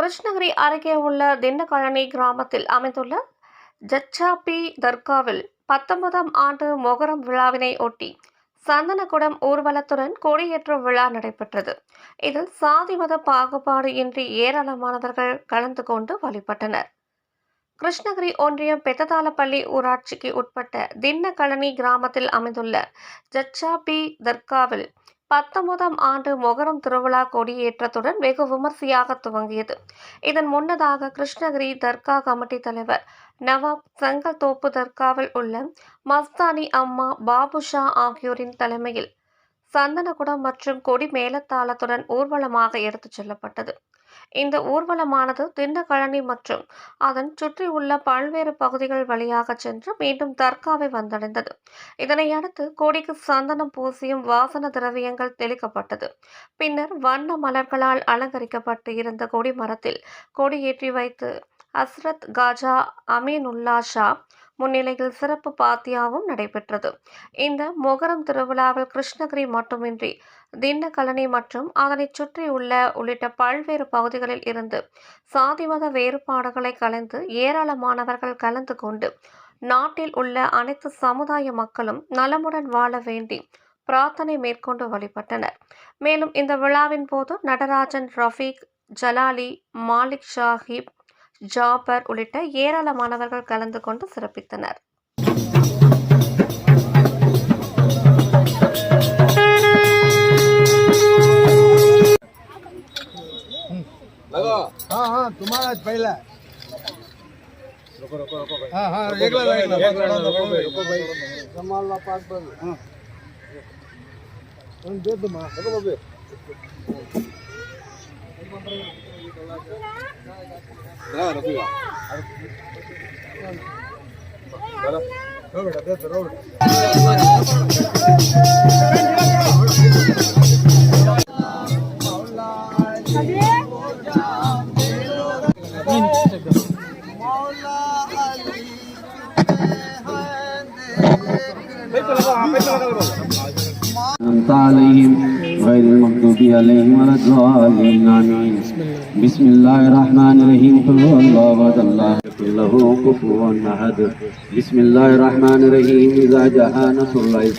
கிருஷ்ணகிரி அருகே உள்ள தின்னக்கழனி கிராமத்தில் அமைந்துள்ள ஜச்சாபி தர்காவில் பத்தொன்பதாம் ஆண்டு மொகரம் விழாவினை ஒட்டி சந்தனக்குடம் ஊர்வலத்துடன் கொடியேற்றும் விழா நடைபெற்றது. இதில் சாதி மத பாகுபாடு இன்றி ஏராளமானவர்கள் கலந்து கொண்டு வழிபட்டனர். கிருஷ்ணகிரி ஒன்றியம் பெத்ததாலப்பள்ளி ஊராட்சிக்கு உட்பட்ட தின்னக்கழனி கிராமத்தில் அமைந்துள்ள ஜச்சாபி தர்காவில் பத்தொன்பதாம் ஆண்டு மொகரம் திருவிழா கொடியேற்றத்துடன் வெகு விமர்சையாக துவங்கியது. இதன் முன்னதாக கிருஷ்ணகிரி தர்கா கமிட்டி தலைவர் நவாப் செங்கல்தோப்பு தர்காவில் உள்ள மஸ்தானி அம்மா பாபுஷா ஆகியோரின் தலைமையில் சந்தனகுடம் மற்றும் கொடி மேலத்தாளத்துடன் ஊர்வலமாக எடுத்துச் செல்லப்பட்டது. இந்த ஊர்வலமானது திண்டக்கழனி மற்றும் அதன் சுற்றியுள்ள பல்வேறு பகுதிகள் வழியாக சென்று மீண்டும் தர்காவை வந்தடைந்தது. இதனையடுத்து கொடிக்கு சந்தனம் பூசியும் வாசன திரவியங்கள் தெளிக்கப்பட்டது. பின்னர் வண்ண மலர்களால் அலங்கரிக்கப்பட்டு இருந்த கொடி மரத்தில் கொடியேற்றி வைத்து ஹஸ்ரத் காஜா அமீனுல்லா ஷா முன்னிலையில் சிறப்பு பாத்தியாவும் நடைபெற்றது. இந்த மொகரம் திருவிழாவில் கிருஷ்ணகிரி மட்டுமின்றி தின்னக்கழனி மற்றும் அதனை சுற்றியுள்ள உள்ளிட்ட பல்வேறு பகுதிகளில் இருந்து சாதிமத வேறுபாடுகளை கலந்து ஏராளமானவர்கள் கலந்து கொண்டு நாட்டில் உள்ள அனைத்து சமுதாய மக்களும் நலமுடன் வாழ வேண்டி பிரார்த்தனை மேற்கொண்டு வழிபட்டனர். மேலும் இந்த விழாவின் போது நடராஜன் ரஃபீக் ஜலாலி மாலிக் ஷாஹிப் ஜாபர் உள்ளிட்ட ஏராளமானவர்கள் கலந்து கொண்டு சிறப்பித்தனர் लगो हाँ हाँ तुम्हारा पहला रुको रुको रुको भाई हाँ हाँ रुको एक लाख भाई, एक लाख एक लाख रुको भाई रुको भाई कमाल ला पास पर हाँ तुम दे दो لا رفيع روبرت ده روبرت Vete la boca, vete la boca. أنعمت عليهم غير المغضوب عليهم ولا الضالين. آمين. بسم الله الرحمن الرحيم. قل هو الله أحد. الله له. كفوا أحد. بسم الله الرحمن الرحيم. إذا جاء نصر الله.